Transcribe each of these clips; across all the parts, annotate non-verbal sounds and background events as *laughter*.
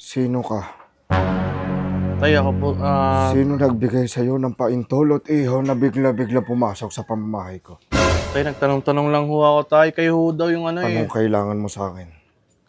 Sino ka? Tay, ako po, ah, Sino nagbigay sa'yo ng paintulot iho na bigla-bigla pumasok sa pamamahay ko? tay, nagtanong-tanong lang ho ako, tay. Kayo ho daw yung ano eh. Anong kailangan mo sa akin?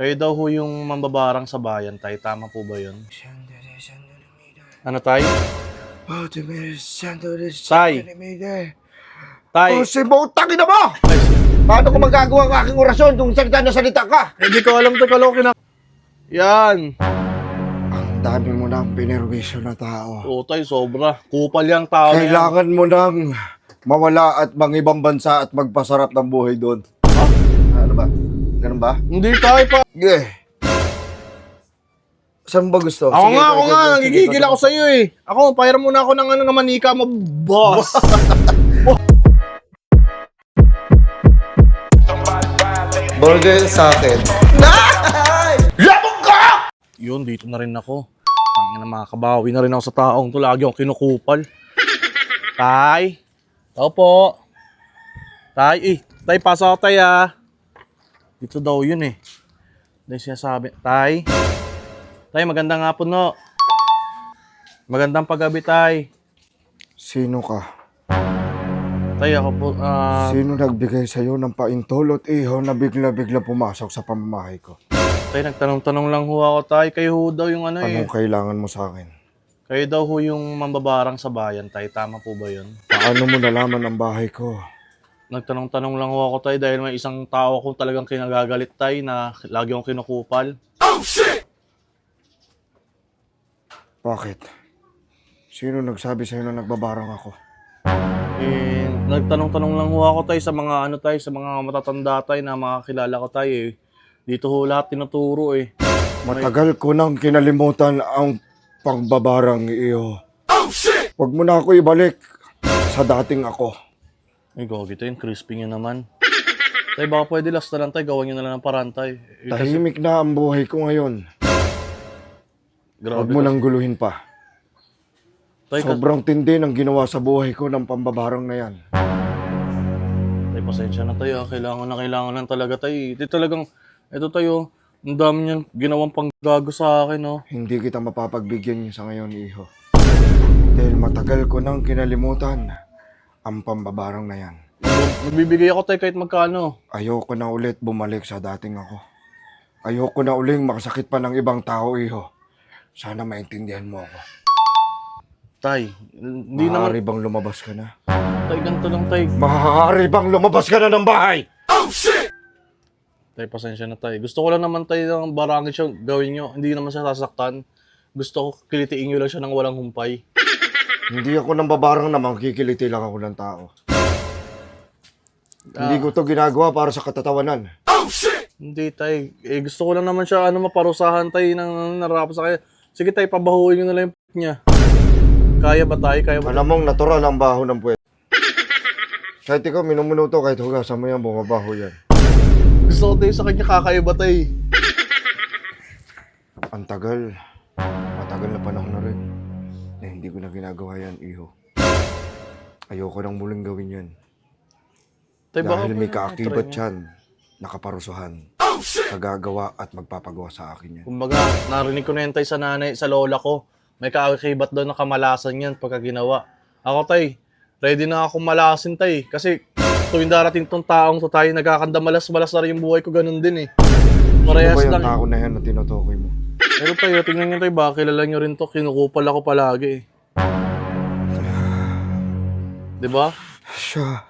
Kayo daw ho yung mambabarang sa bayan, tay. Tama po ba yun? Ano, tay? Tay! Tay! Oh, si Botang ina mo! Paano ko magagawa ang aking orasyon kung salita na salita ka? Hindi ko alam, tay, kaloki na. Yan! Ang dami mo ng pinerwisyo na tao. Oo, tay, sobra. Kupal yung tao na yan. Kailangan mo nang mawala at mangibang bansa at magpasarap ng buhay doon. Ano ba? Ganun ba? Hindi, tay, pa. Sige. Saan ba gusto? Ako Sige, nga, ako nga. Nagigigil sige. ako sa'yo eh. Ako, pahira muna ako ng ano na manika mo, boss. *laughs* Burger sa akin. Yun, dito na rin ako. Ang na makakabawi na rin ako sa taong to. Lagi akong kinukupal. tay? Tao po. Tay, eh. Tay, pasa ako tay ah. Dito daw yun eh. Dahil sinasabi. Tay? Tay, magandang hapon no. Magandang paggabi tay. Sino ka? Tay, ako po, ah... Sino nagbigay sa'yo ng paintulot iho na bigla-bigla pumasok sa pamamahay ko? Tay, nagtanong-tanong lang ho ako tay. Kayo ho daw yung ano eh. Anong kailangan mo sa akin? Kayo daw ho yung mambabarang sa bayan tay. Tama po ba yun? Paano mo nalaman ang bahay ko? Nagtanong-tanong lang ho ako tay dahil may isang tao ko talagang kinagagalit tay na lagi akong kinukupal. Bakit? Sino nagsabi sa'yo na nagbabarang ako? Eh, nagtanong-tanong lang ho ako tay sa mga ano tay, sa mga matatanda tay na mga kilala ko tay eh. Dito ho lahat tinuturo eh. Matagal ko nang kinalimutan ang pagbabarang iyo. Huwag mo na ako ibalik sa dating ako. Ay, gogi tay, crispy nyo naman. *laughs* Tay, baka pwede last na lang tay, gawan nyo na lang ng paraan tay. Eh, kasi, Tahimik na ang buhay ko ngayon. grabe Huwag mo nang guluhin pa. Tay, ka- Sobrang tindi ng ginawa sa buhay ko ng pambabarang na yan. tay, pasensya na tayo. Kailangan na kailangan lang talaga tay. Di talagang, ito tayo, ang dami niyan ginawang panggago sa akin, oh. Hindi kita mapapagbigyan niyo sa ngayon, iho. Dahil matagal ko nang kinalimutan ang pambabarang na yan. Magbibigay ako tay kahit magkano. Ayoko na ulit bumalik sa dating ako. Ayoko na uling makasakit pa ng ibang tao, iho. Sana maintindihan mo ako. Tay, hindi naman, Maaari bang lumabas ka na? tay, ganito lang tay. Maaari bang lumabas ka na ng bahay? Tay, pasensya na tay. Gusto ko lang naman tay ng barangay siya gawin nyo. Hindi naman siya sasaktan. Gusto ko kilitiin nyo lang siya ng walang humpay. *laughs* Hindi ako nang babarang na makikiliti lang ako ng tao. Hindi ko to ginagawa para sa katatawanan. Hindi tay. Eh, gusto ko lang naman siya ano maparusahan tay ng narap sa kanya. Sige tay, pabahuin nyo na lang yung p- niya. Kaya ba tay? Kaya ba? Alam mong natural ang baho ng puwet. *laughs* Kahit ikaw minumunuto, kahit hugasan mo yan, bumabaho yan. Gusto ko tay sa kanya kakaiba tay. *laughs* Ang tagal. Matagal na panahon na rin. Na hindi ko na ginagawa yan, iho. Ayoko nang muling gawin yan. Tay, baka Dahil may pwede kaakibat try yan. Nakaparusuhan. Sa gagawa at magpapagawa sa akin yan. Kumbaga, narinig ko na yan tay sa nanay, sa lola ko. May kaakibat daw na kamalasan yan pagka ginawa. Ako tay, ready na ako malasin tay. Kasi tuwing darating tong taong to tayo, nagkakanda malas-malas na rin yung buhay ko ganun din eh. Sino Parehas ba yung lang. tao na yan na tinutukoy mo? Pero tayo, tingnan nyo tayo, baka kilala nyo rin to. Kinukupal ako palagi eh. *sighs* Di ba? Siya.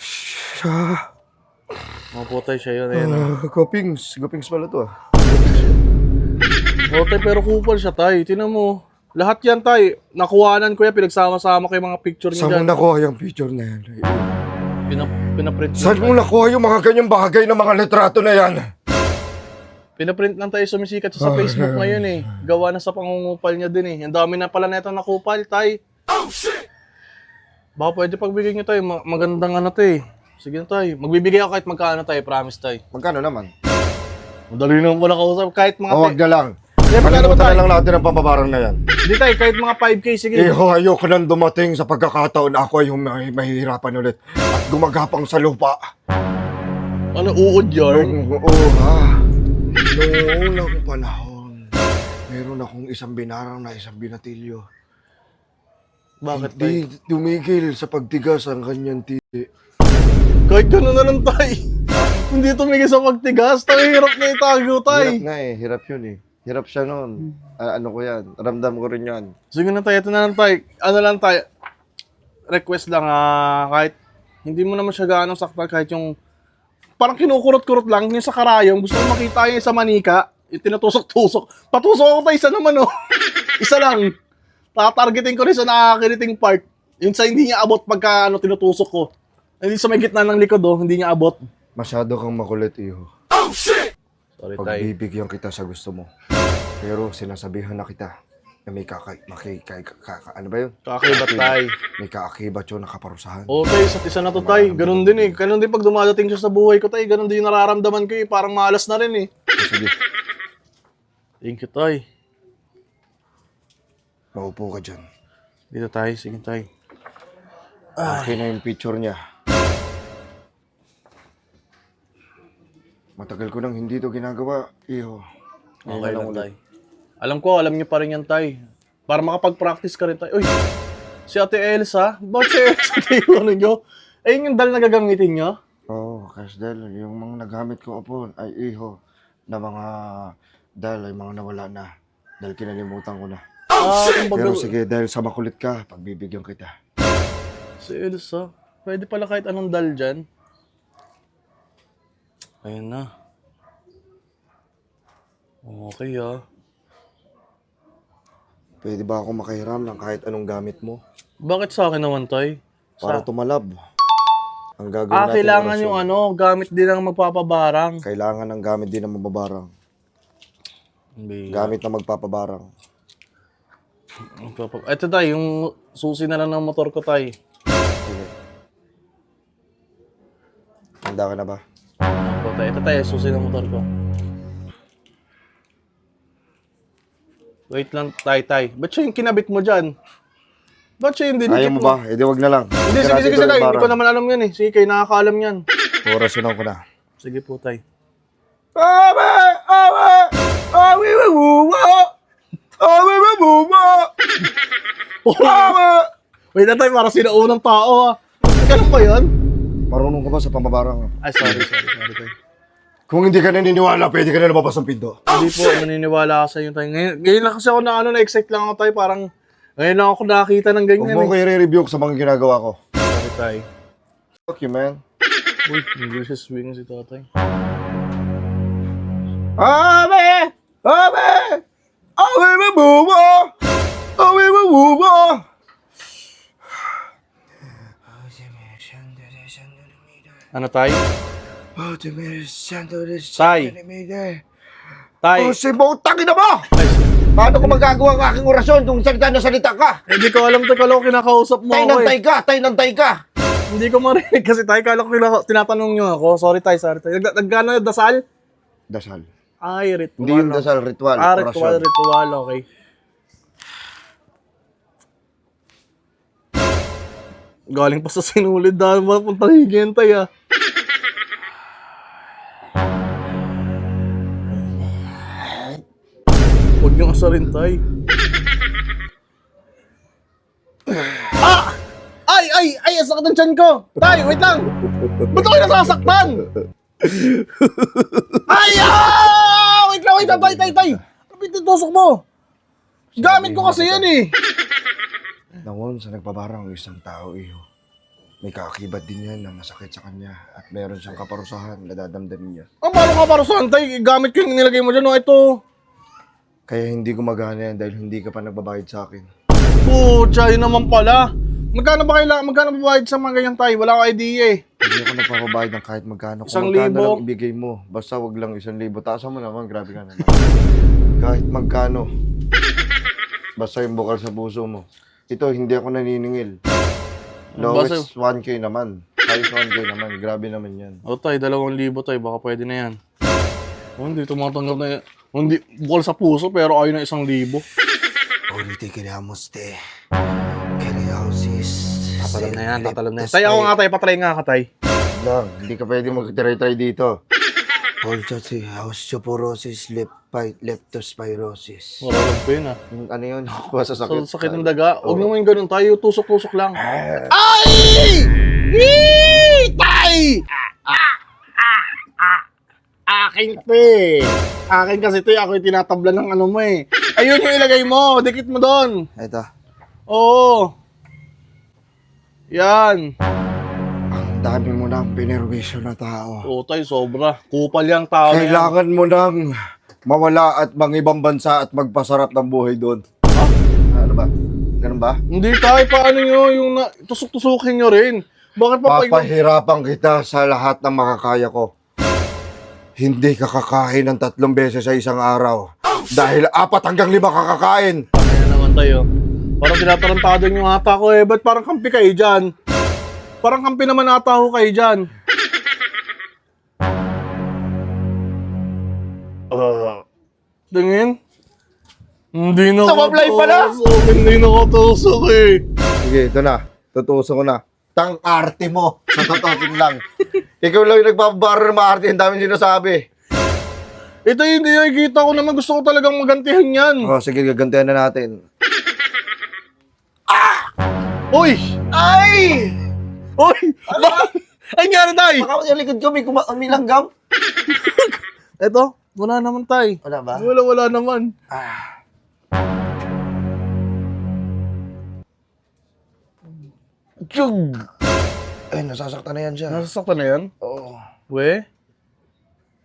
Siya. Mga putay siya yun. Ayun. Uh, gopings. Gopings pala to ah. Oh, tay, pero kupal siya tay. Tinan mo. Lahat yan tay. Nakuhanan ko yan. Pinagsama-sama ko yung mga picture niya Saan mo dyan. nakuha yung picture na yan? Pinap pinaprint Saan mo lang. nakuha yung mga ganyang bagay na mga litrato na yan? Pinaprint lang tayo sumisikat siya sa Facebook ngayon eh. Gawa na sa pangungupal niya din eh. Ang dami na pala neto nakupal tay. Oh shit! Baka pwede pagbigay niyo tayo. Ma- magandang ano eh. Sige na tayo. Magbibigay ako kahit magkano tayo. Promise tayo. Magkano naman? Madali naman pala kausap. Kahit mga... O, wag na lang. Ba Kalimutan na tayo? lang natin ang pambabarang na yan. Hindi tayo. Kahit mga 5K. Sige. Iho, ayoko nang dumating sa pagkakataon na ako ay may mahihirapan ulit at gumagapang sa lupa. Ano uod yarn? Nung, oo ha, noong unang panahon, Meron akong isang binarang na isang binatilyo. Bakit, tay? Hindi tumigil sa pagtigas ang kanyang titi. Kahit gano'n na lang, tay. Hindi tumigil sa pagtigas. Tay, hirap na itago, Hirap tay. nga eh, hirap yun eh. Hirap siya noon. Ah, ano ko yan, ramdam ko rin yan. Sige na, tay. Ito na lang, tay. Ano lang, tay. Request lang, ah, kahit hindi mo naman siya gaano saktan, kahit yung parang kinukurot-kurot lang, yung sa karayong, gusto ko makita yung sa manika, yung tinatusok-tusok. Patusok ako tayo, isa naman, oh. *laughs* isa lang. Tatargetin ko rin sa nakakiriting part. Yung sa hindi niya abot pagka ano, tinutusok ko. Hindi sa may gitna ng likod, oh, hindi niya abot. Masyado kang makulit, iho. Sorry, tay. Pagbibigyan kita sa gusto mo. Pero sinasabihan na kita na may kakay, makay, kay, kaka, ano ba yun? Kakakibat, tay. May kaakibat yun nakaparusahan. Oo, tay, isa't isa na to, tay. Ganun din eh. Ganun din pag dumadating siya sa buhay ko, tay. Ganun din yung nararamdaman ko eh. Parang malas na rin eh. Sige, Thank you, tay. maupo ka dyan. Dito, tay. Sige, tay. Okay na yung picture niya. Matagal ko nang hindi to ginagawa, iho. Okay lang, ulit. tay. Alam ko, alam niyo pa rin yan, tay. Para makapag-practice ka rin, tay. Uy, si Ate Elsa? Bakit si Elsa, *laughs* tay? Ano nyo? Ayun yung dal na gagamitin nyo? Oo, oh, Kasdel, yung mga nagamit ko po ay iho na mga dahil ay mga nawala na. Dahil kinalimutan ko na. Ah, kumbaga, Pero sige, dahil sa makulit ka, pagbibigyan kita. si Elsa. Pwede pala kahit anong dal dyan. Ayun na. Okay, ah. Pwede ba ako makahiram ng kahit anong gamit mo? Bakit sa akin naman, tay? Para Sa... tumalab. Ang gagawin Ah, natin kailangan yung ano, gamit din ang magpapabarang. Kailangan ng gamit din ng mababarang. Gamit. Gamit na magpapabarang. Ito tay, yung susi na lang ng motor ko tay. Sige. Handa ka na ba? Ito tay, ito susi ng motor ko. Wait lang, tay, tay. Ba't siya yung kinabit mo dyan? Ba't siya yung dinikit Ayaw mo ba? Eh di wag na lang. Hindi, sige, sige, sige, tay. Hindi ko naman alam yan eh. Sige, kayo nakakaalam yan. Orasyonan ko na. Sige po, tay. Awe! Awe! Awe! Buwa! Awe! Buwa! Awe! Wait na tay, para sinaunang tao ah. Ganun ba yun? Marunong ka ba sa pamabarang? Ay, sorry, sorry, sorry, tay. Kung hindi ka naniniwala, pwede ka na lumabas ng pinto. Hindi po, naniniwala ako sa inyo tayo. Ngayon, ngayon lang kasi ako na ano, na-excite lang ako tayo. Parang, ngayon lang ako nakakita ng Huwag ganyan mo eh. kayo re-review sa mga ginagawa ko. Sorry tayo. Fuck you, man. Uy, English swing si tatay. Awe! Awe! Awe! Buwa! Awe! Buwa! Ano tayo? Tay! Tay! Oh, si Botang ina mo! Paano ko magagawa ang aking orasyon kung salita na salita ka? Eh, di ko alam tayo, kala ko kinakausap mo Tay ako ng eh. tay ka! Tay ng tay ka! Hindi ko marinig kasi tayo, kala ko kinaka- tinatanong nyo ako. Sorry tayo, sorry tayo. Nag- Nagkano dasal? Dasal. Ay, ritual. Hindi yung dasal, ritual. Ah, ritual, orasyon. ritual, okay. Galing pa sa sinulid dahil mapunta higintay ah. Asarin tay. ah! Ay, ay, ay, ang sakit ng tiyan ko! Tay, wait lang! Ba't ako nasasaktan? ay, ah! Wait lang, wait lang, tay, tay, tay! Ano titusok mo? Gamit ko kasi yan eh! Nawon sa nagpabarang ang isang tao, iho. May kaakibat din yan na masakit sa kanya at meron siyang kaparusahan na dadamdamin niya. Ang paano ka para saan, tay? Gamit ko yung nilagay mo dyan, no? Ito. Kaya hindi gumagana yan dahil hindi ka pa nagbabayad sa akin. Pucha, yun naman pala. Magkano ba kailangan? Magkano ba bayad sa mga ganyan tay? Wala ko idea eh. Hindi ako nagpapabayad ng kahit magkano. Kung Isang magkano libo? lang ibigay mo. Basta wag lang isang libo. Taasan mo naman, grabe ka naman. *laughs* kahit magkano. Basta yung bukal sa puso mo. Ito, hindi ako naniningil. Lowest 1K naman. Highest 1K naman. Grabe naman yan. O tay, dalawang libo tay. Baka pwede na yan. Oh, hindi tumatanggap na yan. Hindi, bukal sa puso pero ayaw na isang libo. *laughs* Ulitin kinamos, te. Keriosis. Tatalab na yan, tatalab na yan. Tay, ako nga tay, patry nga ka tay. Lang, hindi ka pwede mag-try-try dito. *laughs* osteoporosis, lep- leptospirosis. Marami pa yun ah. Yung Ano yun? *laughs* Kuha sa Sa sakit. sakit ng daga. Huwag naman yung ganun tayo. Tusok-tusok lang. Eh, Ay! Yee! Tay! Akin to eh. Akin kasi to eh. Ako yung tinatabla ng ano mo eh. Ayun yung ilagay mo. Dikit mo doon. Ito. Oo. Yan. Ang dami mo ng pinerwisyo na tao. Oo tay, sobra. Kupal yung tao na yan. Kailangan mo nang mawala at mangibang bansa at magpasarap ng buhay doon. Ano ba? Ganun ba? Hindi tayo, paano nyo yung na, tusok-tusukin nyo rin? Bakit pa pa Papahirapan kita sa lahat ng makakaya ko. Hindi ka kakain ng tatlong beses sa isang araw. Dahil apat hanggang lima kakakain. Ayan naman tayo. Parang tinatarantado nyo ata ko eh. Ba't parang kampi kayo dyan? Parang kampi naman ata ako kayo dyan. Tingin? Hindi na Sumablay pala! tusok, Hindi na ko tusok eh. Sige, ito na. Tutuso ko na. Tang arte mo. Sa totosin lang. Ikaw lang yung nagpapabaro ng maarte. Ang dami sinasabi. Ito hindi nakikita ko naman. Gusto ko talagang magantihan yan. Oh, sige, gagantihan na natin. Uy! Ay! Uy! Ba- Ay, nga na tay! Baka sa likod ko may, kuma- may langgam. *laughs* Eto, wala naman tay. Wala ba? Wala, wala naman. Tiyug! Ay, nasasaktan na yan siya. Nasasaktan na yan? Oo. We?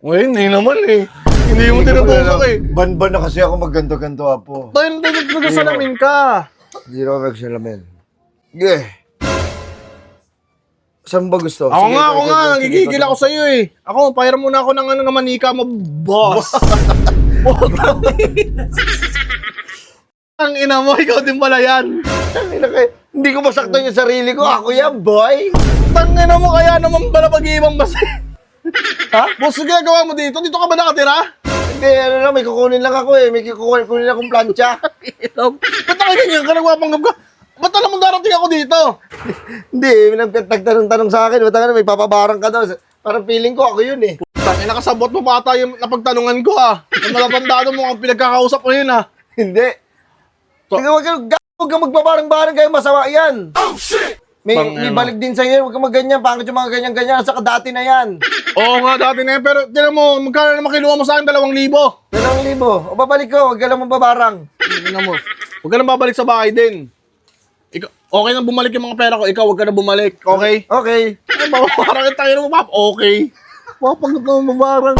We, hindi naman eh. Hindi mo tinutusok eh. Ban-ban na kasi ako magganto-ganto apo. Tayo na nagsalamin ka. Hindi na ako nagsalamin. Sige. Saan ba gusto? Ako Sige, nga, ako nga. Nagigigil ako sa'yo eh. Ako, pahira muna ako ng ano ng manika mo, boss. *laughs* Ang ina mo, ikaw din pala yan. Tangina kayo. Hindi ko masaktan yung sarili ko. Ako yan, boy. Tangina mo, kaya naman pala pag-iibang basi. *laughs* ha? Boss, sige, gawa mo dito. Dito ka ba nakatira? Hindi, ano lang, may kukunin lang ako eh. May kukunin, kukunin akong plancha. *laughs* Ba't ka ganyan ka nagpapanggap ka? Ba't alam mo darating ako dito? Hindi, nagtanong-tanong sa akin. Ba't nga may papabarang ka daw. Parang feeling ko ako yun eh. Tangina nakasabot mo pa ata yung napagtanungan ko ah. Ang malatandado mo ang pinagkakausap ko yun ah. Hindi. Ikaw, wag kang huwag kang magbabarang-barang kayo, masama yan. May, Pang- may ano? balik din sa'yo, huwag kang magganyan, pangit yung mga ganyan-ganyan, sa dati na yan. Oo nga dati na yun, pero tinan mo, magkano naman kinuha mo sa akin? Dalawang libo. Dalawang libo, o babalik ko, huwag ka lang mababarang. Tingnan mo. Huwag ka nang babalik sa bahay din. Ikaw, okay na bumalik yung mga pera ko, ikaw huwag ka na bumalik, okay? Okay. Ay, babarang yung tayo mo, pap, okay. Papagot na mabarang.